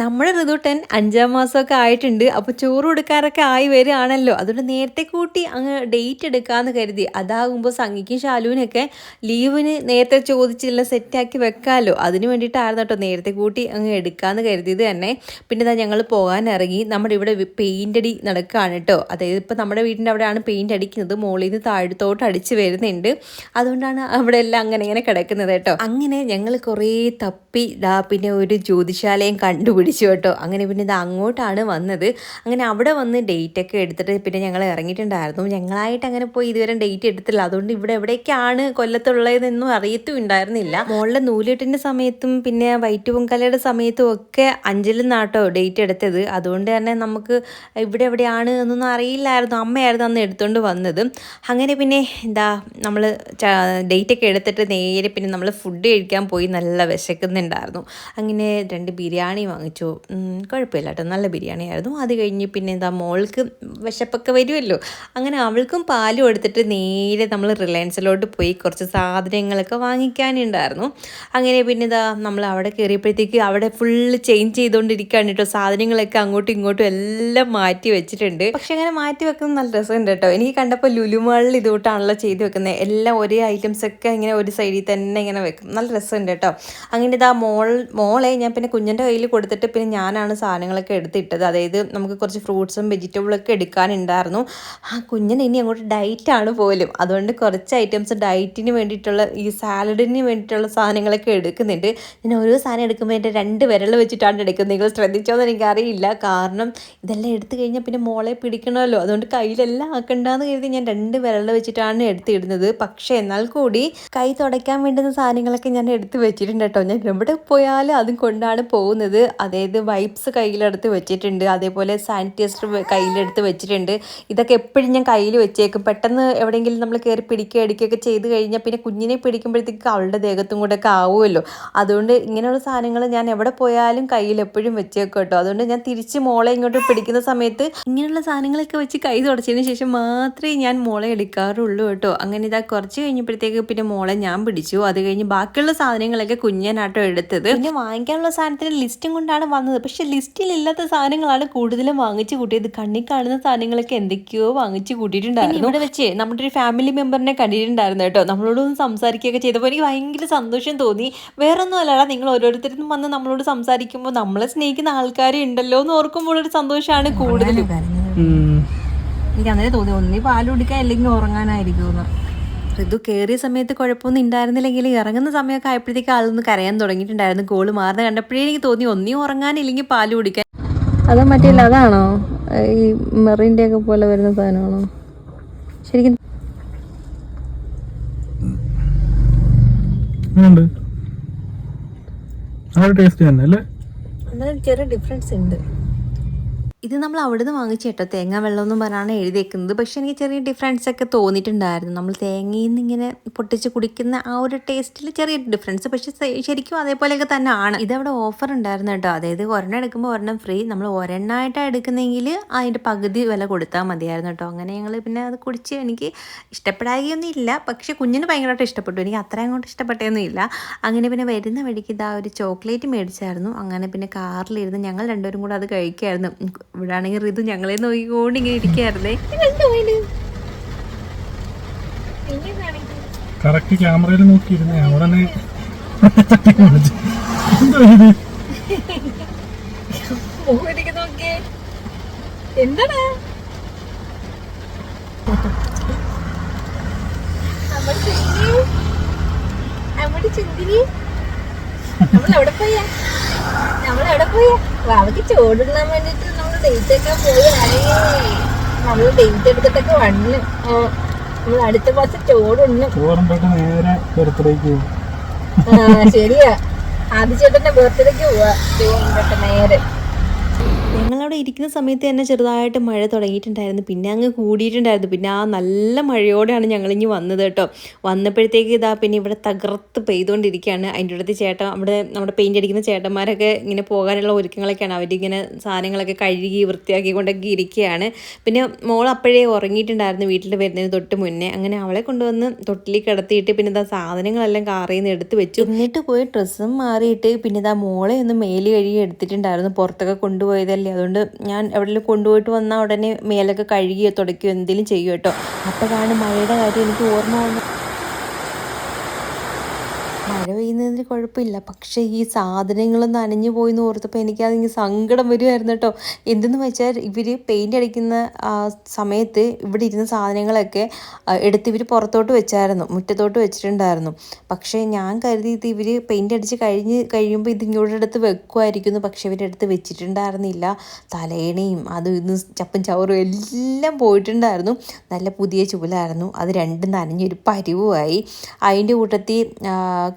നമ്മുടെ ഋതുട്ടൻ അഞ്ചാം മാസമൊക്കെ ആയിട്ടുണ്ട്. അപ്പോൾ ചോറ് കൊടുക്കാറൊക്കെ ആയി വരികയാണല്ലോ. അതുകൊണ്ട് നേരത്തെ കൂട്ടി അങ്ങ് ഡേറ്റ് എടുക്കാമെന്ന് കരുതി. അതാകുമ്പോൾ സംഗിക്കും ശാലുവിനൊക്കെ ലീവിന് നേരത്തെ ചോദിച്ചെല്ലാം സെറ്റാക്കി വെക്കാമല്ലോ അതിന് വേണ്ടിയിട്ടായിരുന്നു കേട്ടോ നേരത്തെ കൂട്ടി അങ്ങ് എടുക്കാമെന്ന് കരുതിയത് തന്നെ. പിന്നെ ഞങ്ങൾ പോകാൻ ഇറങ്ങി. നമ്മുടെ ഇവിടെ പെയിന്റ് അടി നടക്കുകയാണ് കേട്ടോ. അതായത് ഇപ്പോൾ നമ്മുടെ വീടിന്റെ അവിടെയാണ് പെയിന്റ് അടിക്കുന്നത്. മുകളിൽ നിന്ന് താഴത്തോട്ട് അടിച്ച് വരുന്നുണ്ട്. അതുകൊണ്ടാണ് അവിടെ എല്ലാം അങ്ങനെ ഇങ്ങനെ കിടക്കുന്നത് കേട്ടോ. അങ്ങനെ ഞങ്ങൾ കുറേ തപ്പി ദാ പിന്നെ ഒരു ജ്യോതിശാലയും കണ്ടുപിടിച്ചു കേട്ടോ. അങ്ങനെ പിന്നെ ഇത് അങ്ങോട്ടാണ് വന്നത്. അങ്ങനെ അവിടെ വന്ന് ഡേറ്റ് ഒക്കെ എടുത്തിട്ട് പിന്നെ ഞങ്ങൾ ഇറങ്ങിയിട്ടുണ്ടായിരുന്നു. ഞങ്ങളായിട്ട് അങ്ങനെ പോയി ഇതുവരെ ഡേറ്റ് എടുത്തില്ല. അതുകൊണ്ട് ഇവിടെ എവിടേക്കാണ് കൊല്ലത്തുള്ളതെന്നൊന്നും അറിയത്തും ഉണ്ടായിരുന്നില്ല മോളിലെ നൂലിട്ടിന്റെ സമയത്തും പിന്നെ വൈറ്റ് പൊങ്കലയുടെ സമയത്തും ഒക്കെ അഞ്ചലിൽ നിന്നാട്ടോ ഡേറ്റ് എടുത്തത്. അതുകൊണ്ട് തന്നെ നമുക്ക് ഇവിടെ എവിടെയാണ് എന്നൊന്നും അറിയില്ലായിരുന്നു. അമ്മയായിരുന്നു അന്ന് എടുത്തുകൊണ്ട് വന്നത്. അങ്ങനെ പിന്നെ എന്താ നമ്മൾ ഡേറ്റ് ഒക്കെ എടുത്തിട്ട് നേരെ പിന്നെ നമ്മൾ ഫുഡ് കഴിക്കാൻ പോയി. നല്ല വിശക്കുന്നുണ്ടായിരുന്നു. അങ്ങനെ രണ്ട് ബിരിയാണി വാങ്ങിച്ചു. ഉം, കുഴപ്പമില്ല കേട്ടോ. നല്ല ബിരിയാണി ആയിരുന്നു അത് കഴിഞ്ഞ് പിന്നെ എന്താ മോൾക്ക് വിശപ്പൊക്കെ വരുമല്ലോ. അങ്ങനെ അവൾക്കും പാലും എടുത്തിട്ട് നേരെ നമ്മൾ റിലയൻസിലോട്ട് പോയി കുറച്ച് സാധനങ്ങളൊക്കെ വാങ്ങിക്കാനുണ്ടായിരുന്നു. അങ്ങനെ പിന്നെ ഇതാ നമ്മൾ അവിടെ കയറിയപ്പോഴത്തേക്ക് അവിടെ ഫുള്ള് ചേഞ്ച് ചെയ്തുകൊണ്ടിരിക്കുകയാണ് കേട്ടോ. സാധനങ്ങളൊക്കെ അങ്ങോട്ടും ഇങ്ങോട്ടും എല്ലാം മാറ്റി വെച്ചിട്ടുണ്ട്. പക്ഷെ അങ്ങനെ മാറ്റി വെക്കുന്നത് നല്ല രസമുണ്ട് കേട്ടോ. എനിക്ക് കണ്ടപ്പോൾ ലുലുമാളിൽ ഇതുകൊണ്ടാണല്ലോ ചെയ്ത് വെക്കുന്നത്. എല്ലാം ഒരേ ഐറ്റംസ് ഒക്കെ ഇങ്ങനെ ഒരു സൈഡിൽ തന്നെ ഇങ്ങനെ വെക്കും. നല്ല രസമുണ്ട് കേട്ടോ. അങ്ങനെ ഇതാ മോൾ മോളെ ഞാൻ പിന്നെ കുഞ്ഞിന്റെ കയ്യിൽ കൊടുത്തിട്ട് പിന്നെ ഞാനാണ് സാധനങ്ങളൊക്കെ എടുത്തിട്ടത്. അതായത് നമുക്ക് കുറച്ച് ഫ്രൂട്ട്സും വെജിറ്റബിളൊക്കെ എടുക്കാനുണ്ടായിരുന്നു. ആ കുഞ്ഞിന് ഇനി അങ്ങോട്ട് ഡയറ്റാണ് പോലും. അതുകൊണ്ട് കുറച്ച് ഐറ്റംസ് ഡയറ്റിന് വേണ്ടിയിട്ടുള്ള ഈ സാലഡിന് വേണ്ടിയിട്ടുള്ള സാധനങ്ങളൊക്കെ എടുക്കുന്നുണ്ട്. ഞാൻ ഓരോ സാധനം എടുക്കുമ്പോൾ എന്റെ രണ്ട് വിരൽ വെച്ചിട്ടാണ് എടുക്കുന്നത്. നിങ്ങൾ ശ്രദ്ധിച്ചോന്ന് എനിക്കറിയില്ല. കാരണം ഇതെല്ലാം എടുത്തു കഴിഞ്ഞാൽ പിന്നെ മോളെ പിടിക്കണമല്ലോ. അതുകൊണ്ട് കയ്യിലെല്ലാം ആക്കണ്ടെന്ന് കരുതി ഞാൻ രണ്ട് വിരൽ വെച്ചിട്ടാണ് എടുത്തിടുന്നത്. പക്ഷേ എന്നാൽ കൂടി കൈ തുടയ്ക്കാൻ വേണ്ടുന്ന സാധനങ്ങളൊക്കെ ഞാൻ എടുത്ത് വെച്ചിട്ടുണ്ട് കേട്ടോ. ഞാൻ എവിടെ പോയാലും അതും കൊണ്ടാണ് പോകുന്നത്. അതായത് വൈപ്സ് കയ്യിലെടുത്ത് വെച്ചിട്ടുണ്ട് അതേപോലെ സാനിറ്റൈസർ കയ്യിലെടുത്ത് വെച്ചിട്ടുണ്ട്. ഇതൊക്കെ എപ്പോഴും ഞാൻ കയ്യിൽ വെച്ചേക്കും. പെട്ടെന്ന് എവിടെയെങ്കിലും നമ്മൾ കയറി പിടിക്കുക അടിക്കുകയൊക്കെ ചെയ്ത് കഴിഞ്ഞാൽ പിന്നെ കുഞ്ഞിനെ പിടിക്കുമ്പോഴത്തേക്ക് അവളുടെ ദേഹത്തും കൂടെ ഒക്കെ ആവുമല്ലോ. അതുകൊണ്ട് ഇങ്ങനെയുള്ള സാധനങ്ങൾ ഞാൻ എവിടെ പോയാലും കയ്യിൽ എപ്പോഴും വെച്ചേക്കും കേട്ടോ. അതുകൊണ്ട് ഞാൻ തിരിച്ച് മോളെ ഇങ്ങോട്ട് പിടിക്കുന്ന സമയത്ത് ഇങ്ങനെയുള്ള സാധനങ്ങളൊക്കെ വെച്ച് കൈ തുടച്ചതിന് ശേഷം മാത്രമേ ഞാൻ മോളെ എടുക്കാറുള്ളൂ കേട്ടോ. അങ്ങനെ ഇതാ കുറച്ച് കഴിഞ്ഞപ്പോഴത്തേക്ക് പിന്നെ മോളെ ഞാൻ പിടിച്ചു. അത് കഴിഞ്ഞ് ബാക്കിയുള്ള സാധനങ്ങളൊക്കെ കുഞ്ഞനാട്ടോ എടുത്തത്. പിന്നെ വാങ്ങിക്കാനുള്ള സാധനത്തിന് ലിസ്റ്റും കൊണ്ടാണ് വന്നത് പക്ഷെ ലിസ്റ്റിൽ ഇല്ലാത്ത സാധനങ്ങളാണ് കൂടുതലും വാങ്ങിച്ചു കൂട്ടിയത്. കണ്ണി കാണുന്ന സാധനങ്ങളൊക്കെ എന്തൊക്കെയോ വാങ്ങിച്ചു കൂട്ടിയിട്ടുണ്ടായിരുന്നു. ഇവിടെ വെച്ച് നമ്മുടെ ഒരു ഫാമിലി മെമ്പറിനെ കണ്ടിട്ടുണ്ടായിരുന്നു കേട്ടോ. നമ്മളോടൊന്ന് സംസാരിക്കുകയൊക്കെ ചെയ്തപ്പോൾ എനിക്ക് ഭയങ്കര സന്തോഷം തോന്നി. വേറൊന്നും അല്ലടാ നിങ്ങൾ ഓരോരുത്തരും വന്ന് നമ്മളോട് സംസാരിക്കുമ്പോൾ നമ്മളെ സ്നേഹിക്കുന്ന ആൾക്കാരെ ഉണ്ടല്ലോ എന്ന് ഓർക്കുമ്പോൾ ഒരു സന്തോഷമാണ് കൂടുതലും. എനിക്ക് അങ്ങനെ തോന്നി. ഒന്നി പാൽ കുടിക്കാൻ അല്ലെങ്കിൽ ഉറങ്ങാനായിരിക്കും ഋതു കയറിയ സമയത്ത് കുഴപ്പമൊന്നും ഉണ്ടായിരുന്നില്ലെങ്കിൽ ഇറങ്ങുന്ന സമയമൊക്കെ ആയപ്പോഴത്തേക്ക് ആളൊന്ന് കരയാൻ തുടങ്ങിയിട്ടുണ്ടായിരുന്നു. ഗോൾ മാറുന്ന കണ്ടപ്പോഴേ എനിക്ക് തോന്നി ഒന്നി ഉറങ്ങാനില്ലെങ്കിൽ പാൽ കുടിക്കാൻ. അത് മറ്റില്ല അതാണോ ഈ മെറിന്റെ ഒക്കെ പോലെ വരുന്ന സാധനമാണോ? ശരിക്കും ആ ടേസ്റ്റ് തന്നെ അല്ലേ? ചെറിയ ഡിഫറൻസ് ഉണ്ട്. ഇത് നമ്മൾ അവിടുന്ന് വാങ്ങിച്ച കേട്ടോ. തേങ്ങ വെള്ളം എന്നും പറഞ്ഞാണ് എഴുതിയേക്കുന്നത്. പക്ഷെ എനിക്ക് ചെറിയ ഡിഫറൻസ് ഒക്കെ തോന്നിയിട്ടുണ്ടായിരുന്നു. നമ്മൾ തേങ്ങയിൽ നിന്ന് ഇങ്ങനെ പൊട്ടിച്ച് കുടിക്കുന്ന ആ ഒരു ടേസ്റ്റിൽ ചെറിയ ഡിഫറൻസ് പക്ഷെ ശരിക്കും അതേപോലെയൊക്കെ തന്നെ ആണ് ഇതവിടെ ഓഫർ ഉണ്ടായിരുന്നു കേട്ടോ. അതായത് ഒരെണ്ണം എടുക്കുമ്പോൾ ഒരെണ്ണം ഫ്രീ നമ്മൾ ഒരെണ്ണമായിട്ടാണ് എടുക്കുന്നെങ്കിൽ അതിന്റെ പകുതി വില കൊടുത്താൽ മതിയായിരുന്നു കേട്ടോ. അങ്ങനെ ഞങ്ങൾ പിന്നെ അത് കുടിച്ച് എനിക്ക് ഇഷ്ടപ്പെടാതെയൊന്നും ഇല്ല പക്ഷെ കുഞ്ഞിന് ഭയങ്കരമായിട്ട് ഇഷ്ടപ്പെട്ടു. എനിക്ക് അത്ര അങ്ങോട്ട് ഇഷ്ടപ്പെട്ടേന്നും ഇല്ല അങ്ങനെ പിന്നെ വരുന്ന വഴിക്ക് ഇതാ ഒരു ചോക്ലേറ്റ് മേടിച്ചായിരുന്നു. അങ്ങനെ പിന്നെ കാറിലിരുന്ന് ഞങ്ങൾ രണ്ടുപേരും കൂടെ അത് കഴിക്കായിരുന്നു. ഇവിടെ ആണെങ്കിൽ ഇത് ഞങ്ങളെ നോക്കിക്കൊണ്ട് ഇങ്ങനെ ഇരിക്കായിരുന്നേ കറക്റ്റ് ക്യാമറയിൽ നോക്കിയിരുന്നേ. അവിടെ എന്തോ ഇത്? എന്താടാ? നമ്മുടെ ചുന്തിരി നമ്മളെവിടെ പോയാ? നമ്മളെവിടെ പോയാ? വാവയ്ക്ക് ചോടിടാൻ വേണ്ടിട്ട് ഡേറ്റ് ഒക്കെ പോയാണേ നമ്മൾ ഡേറ്റ് എടുത്തിട്ടൊക്കെ വണ്ണ് നമ്മൾ അടുത്ത മാസം ചോറുണ്ടോട്ട് നേരെ ബർത്ത്ഡേക്ക് ശരിയാ. ആദ്യ ചേട്ടന്റെ ബർത്ത്ഡേക്ക് പോവാ. ചോറുണ്ടൊക്കെ നേരെ. ഞങ്ങളവിടെ ഇരിക്കുന്ന സമയത്ത് തന്നെ ചെറുതായിട്ട് മഴ തുടങ്ങിയിട്ടുണ്ടായിരുന്നു. പിന്നെ അങ്ങ് കൂടിയിട്ടുണ്ടായിരുന്നു. പിന്നെ ആ നല്ല മഴയോടെയാണ് ഞങ്ങളിങ്ങി വന്നത് കേട്ടോ. വന്നപ്പോഴത്തേക്ക് ഇതാ പിന്നെ ഇവിടെ തകർത്ത് പെയ്തുകൊണ്ടിരിക്കുകയാണ്. അതിന്റെ അടുത്ത് ചേട്ടൻ അവിടെ നമ്മുടെ പെയിന്റ് അടിക്കുന്ന ചേട്ടന്മാരൊക്കെ ഇങ്ങനെ പോകാനുള്ള ഒരുക്കങ്ങളൊക്കെയാണ്. അവരിങ്ങനെ സാധനങ്ങളൊക്കെ കഴുകി വൃത്തിയാക്കി കൊണ്ടൊക്കെ ഇരിക്കുകയാണ്. പിന്നെ മോൾ അപ്പോഴേ ഉറങ്ങിയിട്ടുണ്ടായിരുന്നു വീട്ടിൽ വരുന്നതിന് തൊട്ട് മുന്നേ. അങ്ങനെ അവളെ കൊണ്ടുവന്ന് തൊട്ടിലി കിടത്തിയിട്ട് പിന്നെ ഇതാ സാധനങ്ങളെല്ലാം കാറിൽ നിന്ന് എടുത്ത് വെച്ചു. എന്നിട്ട് പോയി ഡ്രസ്സും മാറിയിട്ട് പിന്നെ ഇതാ മോളെ ഒന്ന് മേൽ കഴുകി എടുത്തിട്ടുണ്ടായിരുന്നു. പുറത്തൊക്കെ കൊണ്ടുപോയതല്ലേ. അതുകൊണ്ട് ഞാൻ എവിടെയെങ്കിലും കൊണ്ടുപോയിട്ട് വന്നാൽ ഉടനെ മേലൊക്കെ കഴുകിയോ തുടയ്ക്കുകയോ എന്തെങ്കിലും ചെയ്യും കേട്ടോ. അപ്പോഴാണ് മഴയുടെ കാര്യം എനിക്ക് ഓർമ്മ വന്നത്. മഴ പെയ്യുന്നതിന് കുഴപ്പമില്ല. പക്ഷേ ഈ സാധനങ്ങളൊന്നും നനഞ്ഞു പോയി എന്ന് ഓർത്തപ്പോൾ എനിക്കതിങ്ങനെ സങ്കടം വരുമായിരുന്നു കേട്ടോ. എന്തെന്ന് വെച്ചാൽ ഇവർ പെയിന്റ് അടിക്കുന്ന സമയത്ത് ഇവിടെ ഇരുന്ന സാധനങ്ങളൊക്കെ എടുത്ത് ഇവർ പുറത്തോട്ട് വെച്ചായിരുന്നു. മുറ്റത്തോട്ട് വെച്ചിട്ടുണ്ടായിരുന്നു. പക്ഷേ ഞാൻ കരുതിയത് ഇവർ പെയിന്റ് അടിച്ച് കഴിഞ്ഞ് കഴിയുമ്പോൾ ഇത് ഇങ്ങോട്ട് എടുത്ത് വെക്കുമായിരിക്കുന്നു പക്ഷേ ഇവരെടുത്ത് വെച്ചിട്ടുണ്ടായിരുന്നില്ല. തലേണയും അതും ഇതും ചപ്പും ചവറും എല്ലാം പോയിട്ടുണ്ടായിരുന്നു. നല്ല പുതിയ ചൂലായിരുന്നു. അത് രണ്ടും നനഞ്ഞൊരു പരിവുമായി. അതിന്റെ കൂട്ടത്തിൽ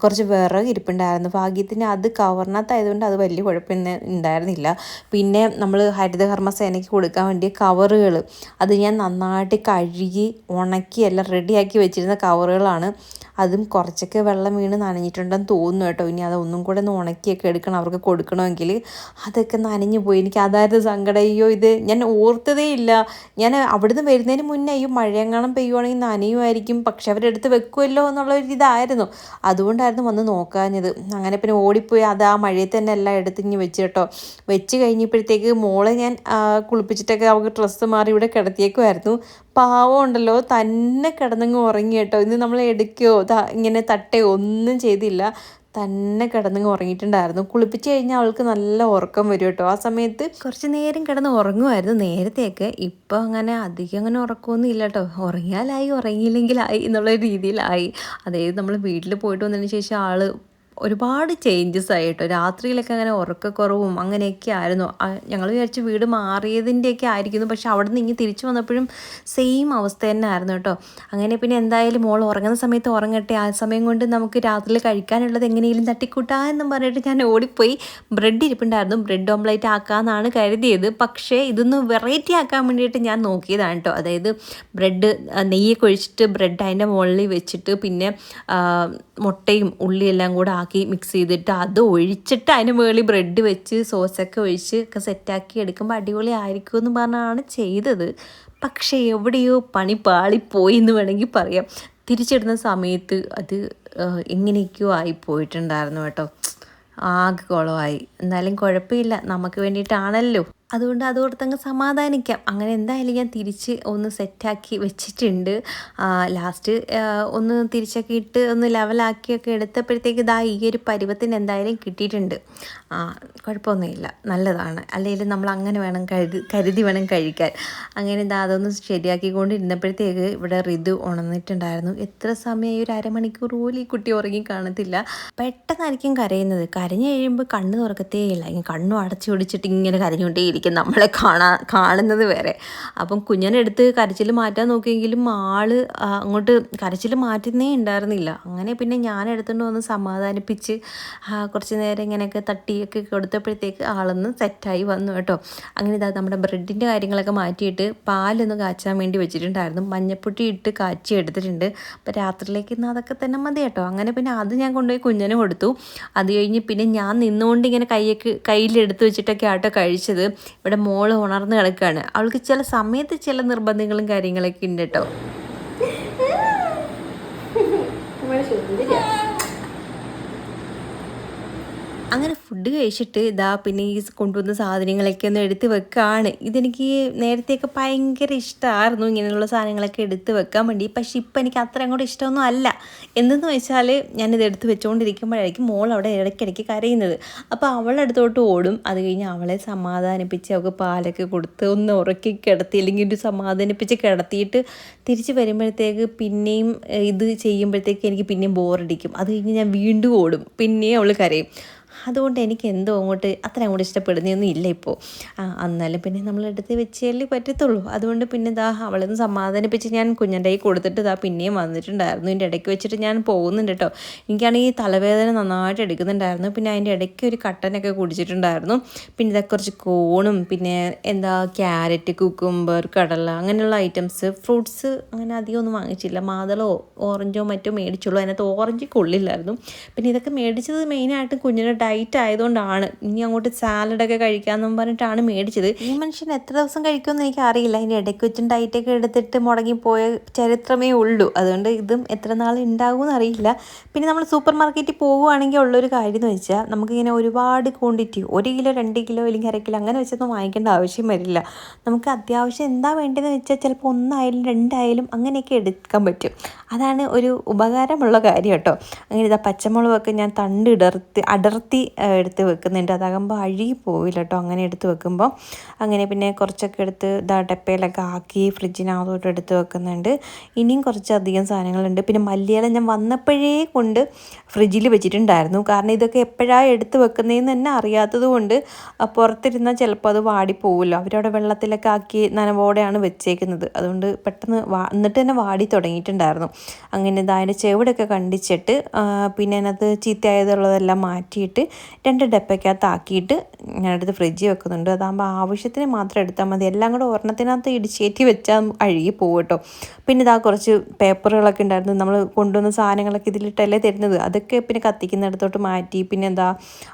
കുറച്ച് വിറക് ഇരിപ്പുണ്ടായിരുന്നു. ഭാഗ്യത്തിന് അത് കവറിനകത്തായതുകൊണ്ട് അത് വലിയ കുഴപ്പമൊന്നും ഉണ്ടായിരുന്നില്ല. പിന്നെ നമ്മൾ ഹരിതകർമ്മ സേനയ്ക്ക് കൊടുക്കാൻ വേണ്ടിയ കവറുകൾ അത് ഞാൻ നന്നായിട്ട് കഴുകി ഉണക്കി എല്ലാം റെഡിയാക്കി വെച്ചിരുന്ന കവറുകളാണ്. അതും കുറച്ചൊക്കെ വെള്ളം വീണ് നനഞ്ഞിട്ടുണ്ടെന്ന് തോന്നുന്നു കേട്ടോ. ഇനി അതൊന്നും കൂടെ ഒന്ന് ഉണക്കിയൊക്കെ എടുക്കണം അവർക്ക് കൊടുക്കണമെങ്കിൽ. അതൊക്കെ നനഞ്ഞു പോയി. എനിക്ക് അതായത് സങ്കടം. അയ്യോ ഇത് ഞാൻ ഓർത്തതേ ഇല്ല. ഞാൻ അവിടുന്ന് വരുന്നതിന് മുന്നേ അയ്യോ മഴയെങ്ങാണം പെയ്യുവാണെങ്കിൽ നനയുമായിരിക്കും. പക്ഷെ അവരെടുത്ത് വെക്കുമല്ലോ എന്നുള്ള ഒരു ഇതായിരുന്നു. അതുകൊണ്ടായിരുന്നു വന്ന് നോക്കാഞ്ഞത്. അങ്ങനെ പിന്നെ ഓടിപ്പോയി. അത് ആ മഴയെ തന്നെ എല്ലാം എടുത്ത് ഇങ്ങനെ വെച്ച് കേട്ടോ. വെച്ച് കഴിഞ്ഞപ്പോഴത്തേക്ക് മോളെ ഞാൻ കുളിപ്പിച്ചിട്ടൊക്കെ അവൾക്ക് ഡ്രസ്സ് മാറി ഇവിടെ കിടത്തിയേക്കുമായിരുന്നു പാവം ഉണ്ടല്ലോ തന്നെ കിടന്നങ്ങ് ഉറങ്ങി കേട്ടോ ഇന്ന് നമ്മൾ എടുക്കുകയോ ഇങ്ങനെ തട്ടയോ ഒന്നും ചെയ്തില്ല. തന്നെ കിടന്നങ്ങ് ഉറങ്ങിയിട്ടുണ്ടായിരുന്നു. കുളിപ്പിച്ച് കഴിഞ്ഞാൽ അവൾക്ക് നല്ല ഉറക്കം വരും കേട്ടോ ആ സമയത്ത് കുറച്ച് നേരം കിടന്ന് ഉറങ്ങുമായിരുന്നു. നേരത്തെയൊക്കെ ഇപ്പോൾ അങ്ങനെ അധികം അങ്ങനെ ഉറക്കമൊന്നും ഇല്ല കേട്ടോ ഉറങ്ങിയാലായി ഉറങ്ങിയില്ലെങ്കിലായി എന്നുള്ള രീതിയിലായി. അതായത് നമ്മൾ വീട്ടിൽ പോയിട്ട് വന്നതിന് ശേഷം ആൾ ഒരുപാട് ചേഞ്ചസ് ആയിട്ടോ. രാത്രിയിലൊക്കെ അങ്ങനെ ഉറക്കക്കുറവും അങ്ങനെയൊക്കെ ആയിരുന്നു. ഞങ്ങൾ വിചാരിച്ചു വീട് മാറിയതിന്റെയൊക്കെ ആയിരിക്കുന്നു. പക്ഷെ അവിടെ നിന്ന് ഇങ്ങ് തിരിച്ചു വന്നപ്പോഴും സെയിം അവസ്ഥ തന്നെ ആയിരുന്നു കേട്ടോ. അങ്ങനെ പിന്നെ എന്തായാലും മോൾ ഉറങ്ങുന്ന സമയത്ത് ഉറങ്ങട്ടെ. ആ സമയം കൊണ്ട് നമുക്ക് രാത്രിയിൽ കഴിക്കാനുള്ളത് എങ്ങനെയെങ്കിലും തട്ടിക്കൂട്ടാ എന്നും പറഞ്ഞിട്ട് ഞാൻ ഓടിപ്പോയി. ബ്രെഡ് ഇരിപ്പുണ്ടായിരുന്നു. ബ്രെഡ് ഓംലേറ്റ് ആക്കാമെന്നാണ് കരുതിയത്. പക്ഷേ ഇതൊന്ന് വെറൈറ്റി ആക്കാൻ വേണ്ടിയിട്ട് ഞാൻ നോക്കിയതാണ് കേട്ടോ. അതായത് ബ്രെഡ് നെയ്യൊക്കെ ഒഴിച്ചിട്ട് ബ്രെഡ് അതിന്റെ മുകളിൽ വെച്ചിട്ട് പിന്നെ മുട്ടയും ഉള്ളിയെല്ലാം കൂടെ ആക്കി മിക്സ് ചെയ്തിട്ട് അത് ഒഴിച്ചിട്ട് അതിന് മുകളിൽ ബ്രെഡ് വെച്ച് സോസൊക്കെ ഒഴിച്ച് ഒക്കെ സെറ്റാക്കി എടുക്കുമ്പോൾ അടിപൊളി ആയിരിക്കും എന്ന് പറഞ്ഞാണ് ചെയ്തത്. പക്ഷേ എവിടെയോ പണി പാളിപ്പോയി എന്ന് വേണമെങ്കിൽ പറയാം. തിരിച്ചിടുന്ന സമയത്ത് അത് എങ്ങനെയൊക്കെയോ ആയി പോയിട്ടുണ്ടായിരുന്നു കേട്ടോ. ആകെ കുളമായി എന്നാലും കുഴപ്പമില്ല. നമുക്ക് വേണ്ടിയിട്ടാണല്ലോ. അതുകൊണ്ട് അതോടത്തങ്ങ് സമാധാനിക്കാം. അങ്ങനെ എന്തായാലും ഞാൻ തിരിച്ച് ഒന്ന് സെറ്റാക്കി വെച്ചിട്ടുണ്ട്. ലാസ്റ്റ് ഒന്ന് തിരിച്ചൊക്കെ ഇട്ട് ഒന്ന് ലെവലാക്കിയൊക്കെ എടുത്തപ്പോഴത്തേക്ക് ഇതാ ഈ ഒരു പരുവത്തിന് എന്തായാലും കിട്ടിയിട്ടുണ്ട്. ആ കുഴപ്പമൊന്നുമില്ല. നല്ലതാണ്. അല്ലെങ്കിൽ നമ്മൾ അങ്ങനെ വേണം കരുതി കരുതി വേണം കഴിക്കാൻ. അങ്ങനെ ഇതാ അതൊന്ന് ശരിയാക്കിക്കൊണ്ടിരുന്നപ്പോഴത്തേക്ക് ഇവിടെ ഋതു ഉണർന്നിട്ടുണ്ടായിരുന്നു. എത്ര സമയം ഈ ഒരു അരമണിക്കൂർ പോലും ഈ കുട്ടി ഉറങ്ങി കാണത്തില്ല. പെട്ടെന്നായിരിക്കും കരയുന്നത്. കരഞ്ഞു കഴിയുമ്പോൾ കണ്ണ് തുറക്കത്തേ ഇല്ല. ഇങ്ങനെ കണ്ണും അടച്ചു പിടിച്ചിട്ട് ഇങ്ങനെ കരഞ്ഞുകൊണ്ടേയിരിക്കും നമ്മളെ കാണാ കാണുന്നത് വരെ അപ്പം കുഞ്ഞനെടുത്ത് കരച്ചിൽ മാറ്റാൻ നോക്കിയെങ്കിലും ആൾ അങ്ങോട്ട് കരച്ചിൽ മാറ്റുന്നേ ഉണ്ടായിരുന്നില്ല. അങ്ങനെ പിന്നെ ഞാൻ എടുത്തുകൊണ്ട് വന്ന് സമാധാനിപ്പിച്ച് കുറച്ച് നേരം ഇങ്ങനെയൊക്കെ തട്ടിയൊക്കെ കൊടുത്തപ്പോഴത്തേക്ക് ആളൊന്ന് സെറ്റായി വന്നു കേട്ടോ. അങ്ങനെ ഇതാ നമ്മുടെ ബ്രെഡിന്റെ കാര്യങ്ങളൊക്കെ മാറ്റിയിട്ട് പാലൊന്ന് കാച്ചാൻ വേണ്ടി വെച്ചിട്ടുണ്ടായിരുന്നു. മഞ്ഞപ്പൊട്ടി ഇട്ട് കാച്ചി എടുത്തിട്ടുണ്ട്. അപ്പം രാത്രിയിലേക്ക് ഇന്ന് അതൊക്കെ തന്നെ മതി കേട്ടോ. അങ്ങനെ പിന്നെ അത് ഞാൻ കൊണ്ടുപോയി കുഞ്ഞിന് കൊടുത്തു. അത് കഴിഞ്ഞ് പിന്നെ ഞാൻ നിന്നുകൊണ്ട് ഇങ്ങനെ കൈയൊക്കെ കയ്യിലെടുത്ത് വെച്ചിട്ടൊക്കെ ആട്ടോ കഴിച്ചത്. ഇവിടെ മോൾ ഉണർന്ന് കിടക്കുകയാണ്. അവൾക്ക് ചില സമയത്ത് ചില നിർബന്ധങ്ങളും കാര്യങ്ങളൊക്കെ ഉണ്ട് കേട്ടോ നമ്മളെ സുന്ദരിയാ അങ്ങനെ ഫുഡ് കഴിച്ചിട്ട് ഇതാ പിന്നെ ഈ കൊണ്ടുവന്ന സാധനങ്ങളൊക്കെ ഒന്ന് എടുത്ത് വെക്കുകയാണ് ഇതെനിക്ക് നേരത്തെയൊക്കെ ഭയങ്കര ഇഷ്ടമായിരുന്നു ഇങ്ങനെയുള്ള സാധനങ്ങളൊക്കെ എടുത്ത് വെക്കാൻ വേണ്ടി. പക്ഷെ ഇപ്പം എനിക്ക് അത്ര അങ്ങോട്ട് ഇഷ്ടമൊന്നും അല്ല. എന്തെന്ന് വെച്ചാൽ ഞാനിത് എടുത്ത് വെച്ചുകൊണ്ടിരിക്കുമ്പോഴായിരിക്കും മോൾ അവിടെ ഇടയ്ക്കിടയ്ക്ക് കരയുന്നത്. അപ്പോൾ അവളുടെ അടുത്തോട്ട് ഓടും. അത് കഴിഞ്ഞ് അവളെ സമാധാനിപ്പിച്ച് അവൾക്ക് പാലൊക്കെ കൊടുത്ത് ഒന്ന് ഉറക്കി കിടത്തി അല്ലെങ്കിൽ ഒരു സമാധാനിപ്പിച്ച് കിടത്തിയിട്ട് തിരിച്ച് വരുമ്പോഴത്തേക്ക് പിന്നെയും ഇത് ചെയ്യുമ്പോഴത്തേക്ക് എനിക്ക് പിന്നെയും ബോറടിക്കും അത് കഴിഞ്ഞ് ഞാൻ വീണ്ടും ഓടും. പിന്നെയും അവൾ കരയും. അതുകൊണ്ട് എനിക്ക് എന്തോ അങ്ങോട്ട് അത്ര അങ്ങോട്ട് ഇഷ്ടപ്പെടുന്നൊന്നും ഇല്ല ഇപ്പോൾ എന്നാലും പിന്നെ നമ്മൾ എടുത്ത് വെച്ചല്ലേ പറ്റത്തുള്ളൂ. അതുകൊണ്ട് പിന്നെ ഇതാ അവളൊന്ന് സമാധാനിപ്പിച്ച് ഞാൻ കുഞ്ഞന്റെ കൈ കൊടുത്തിട്ട് ഇതാ പിന്നെയും വന്നിട്ടുണ്ടായിരുന്നു. ഇതിന്റെ ഇടയ്ക്ക് വെച്ചിട്ട് ഞാൻ പോകുന്നുണ്ട് കേട്ടോ. എനിക്കാണെങ്കിൽ തലവേദന നന്നായിട്ട് എടുക്കുന്നുണ്ടായിരുന്നു. പിന്നെ അതിന്റെ ഇടയ്ക്ക് ഒരു കട്ടനൊക്കെ കുടിച്ചിട്ടുണ്ടായിരുന്നു. പിന്നെ ഇതൊക്കെ കുറച്ച് കോണും പിന്നെ എന്താ ക്യാരറ്റ് കുക്കുംബർ കടല അങ്ങനെയുള്ള ഐറ്റംസ് ഫ്രൂട്ട്സ് അങ്ങനെ അധികം ഒന്നും വാങ്ങിച്ചില്ല. മാതളോ ഓറഞ്ചോ മറ്റോ മേടിച്ചുള്ളൂ. അതിനകത്ത് ഓറഞ്ച് കൊള്ളില്ലായിരുന്നു. പിന്നെ ഇതൊക്കെ മേടിച്ചത് മെയിനായിട്ട് കുഞ്ഞിന് ഡയറ്റ് ആയതുകൊണ്ടാണ്. ഇനി അങ്ങോട്ട് സാലഡൊക്കെ കഴിക്കാമെന്നും പറഞ്ഞിട്ടാണ് മേടിച്ചത്. ഈ മനുഷ്യൻ എത്ര ദിവസം കഴിക്കുമെന്ന് എനിക്ക് അറിയില്ല ഇനി ഇടയ്ക്ക് വെച്ചും ഡയറ്റൊക്കെ എടുത്തിട്ട് മുടങ്ങി പോയ ചരിത്രമേ ഉള്ളൂ. അതുകൊണ്ട് ഇതും എത്ര നാൾ ഉണ്ടാകുമെന്ന് അറിയില്ല. പിന്നെ നമ്മൾ സൂപ്പർ മാർക്കറ്റിൽ പോവുകയാണെങ്കിൽ ഉള്ളൊരു കാര്യം എന്ന് വെച്ചാൽ നമുക്കിങ്ങനെ ഒരുപാട് ക്വാണ്ടിറ്റി ഒരു കിലോ രണ്ട് കിലോ അല്ലെങ്കിൽ അര കിലോ അങ്ങനെ വെച്ചൊന്നും വാങ്ങിക്കേണ്ട ആവശ്യം വരില്ല. നമുക്ക് അത്യാവശ്യം എന്താ വേണ്ടതെന്ന് വെച്ചാൽ ചിലപ്പോൾ ഒന്നായാലും രണ്ടായാലും അങ്ങനെയൊക്കെ എടുക്കാൻ പറ്റും. അതാണ് ഒരു ഉപകാരമുള്ള കാര്യം കേട്ടോ. അങ്ങനെ ഇതാ പച്ചമുളകൊക്കെ ഞാൻ തണ്ട് ഇടർത്തി അടർത്തി ആ, എടുത്ത് വെക്കുന്നുണ്ട്. അതാകുമ്പോൾ അഴുകി പോവില്ല കേട്ടോ അങ്ങനെ എടുത്ത് വെക്കുമ്പോൾ അങ്ങനെ പിന്നെ കുറച്ചൊക്കെ എടുത്ത് ഇതാ ഡപ്പയിലൊക്കെ ആക്കി ഫ്രിഡ്ജിനകത്തോട്ട് എടുത്ത് വെക്കുന്നുണ്ട്. ഇനിയും കുറച്ചധികം സാധനങ്ങളുണ്ട്. പിന്നെ മല്ലിയില ഞാൻ വന്നപ്പോഴേ കൊണ്ട് ഫ്രിഡ്ജിൽ വെച്ചിട്ടുണ്ടായിരുന്നു. കാരണം ഇതൊക്കെ എപ്പോഴാണ് എടുത്ത് വെക്കുന്നതെന്ന് തന്നെ അറിയാത്തത് കൊണ്ട് പുറത്തിരുന്നാൽ ചിലപ്പോൾ അത് വാടിപ്പോവുമല്ലോ അവരവിടെ വെള്ളത്തിലൊക്കെ ആക്കി നനവോടെയാണ് വെച്ചേക്കുന്നത്. അതുകൊണ്ട് പെട്ടെന്ന് വാ എന്നിട്ട് തന്നെ വാടി തുടങ്ങിയിട്ടുണ്ടായിരുന്നു. അങ്ങനെ ഇതാ അതിന്റെ ചെവിടൊക്കെ കണ്ടിച്ചിട്ട് പിന്നെ അതിനകത്ത് ചീത്തയായതുള്ളതെല്ലാം മാറ്റിയിട്ട് രണ്ട് ഡപ്പയ്ക്കകത്ത് ആക്കിയിട്ട് ഞാനെടുത്ത് ഫ്രിഡ്ജിൽ വെക്കുന്നുണ്ട്. അതാകുമ്പോൾ ആവശ്യത്തിന് മാത്രം എടുത്താൽ മതി. എല്ലാം കൂടെ ഒരെണ്ണത്തിനകത്ത് ഇടിച്ചേറ്റി വെച്ചാൽ അഴുകി പോകും കേട്ടോ. പിന്നെ ഇതാ കുറച്ച് പേപ്പറുകളൊക്കെ ഉണ്ടായിരുന്നു. നമ്മൾ കൊണ്ടുവന്ന സാധനങ്ങളൊക്കെ ഇതിലിട്ടല്ലേ തരുന്നത്. അതൊക്കെ പിന്നെ കത്തിക്കുന്നിടത്തോട്ട് മാറ്റി. പിന്നെ എന്താ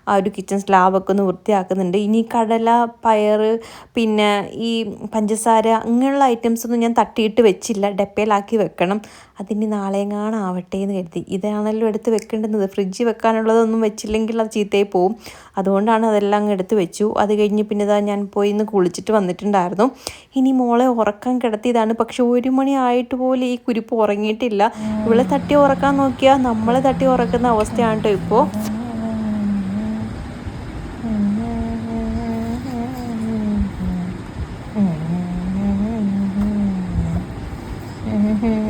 ആ ഒരു കിച്ചൺ സ്ലാബൊക്കെ ഒന്ന് വൃത്തിയാക്കുന്നുണ്ട്. ഇനി കടല പയറ് പിന്നെ ഈ പഞ്ചസാര അങ്ങനെയുള്ള ഐറ്റംസ് ഒന്നും ഞാൻ തട്ടിയിട്ട് വെച്ചില്ല. ഡപ്പയിലാക്കി വെക്കണം. അതിനി കാണാവട്ടെ എന്ന് കരുതി. ഇതാണല്ലോ എടുത്ത് വെക്കേണ്ടുന്നത്. ഫ്രിഡ്ജ് വെക്കാനുള്ളതൊന്നും വെച്ചില്ലെങ്കിൽ അത് ചീത്തയായി പോവും. അതുകൊണ്ടാണ് അതെല്ലാം അങ്ങ് എടുത്ത് വെച്ചു. അത് കഴിഞ്ഞ് പിന്നെ ഇതാ ഞാൻ പോയി ഇന്ന് കുളിച്ചിട്ട് വന്നിട്ടുണ്ടായിരുന്നു. ഇനി മോളെ ഉറക്കാൻ കിടത്തിയതാണ്. പക്ഷെ ഒരു മണി ആയിട്ട് പോലും ഈ കുരിപ്പ് ഉറങ്ങിയിട്ടില്ല. ഇവളെ തട്ടി ഉറക്കാൻ നോക്കിയാൽ നമ്മളെ തട്ടി ഉറക്കുന്ന അവസ്ഥയാണ് കേട്ടോ ഇപ്പോൾ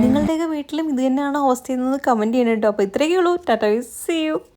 നിങ്ങളുടെയൊക്കെ വീട്ടിലും ഇത് തന്നെയാണ് അവസ്ഥ ചെയ്യുന്നത് കമന്റ് ചെയ്യണം കേട്ടോ. അപ്പോൾ ഇത്രയൊക്കെ ഉള്ളൂ. Tata see you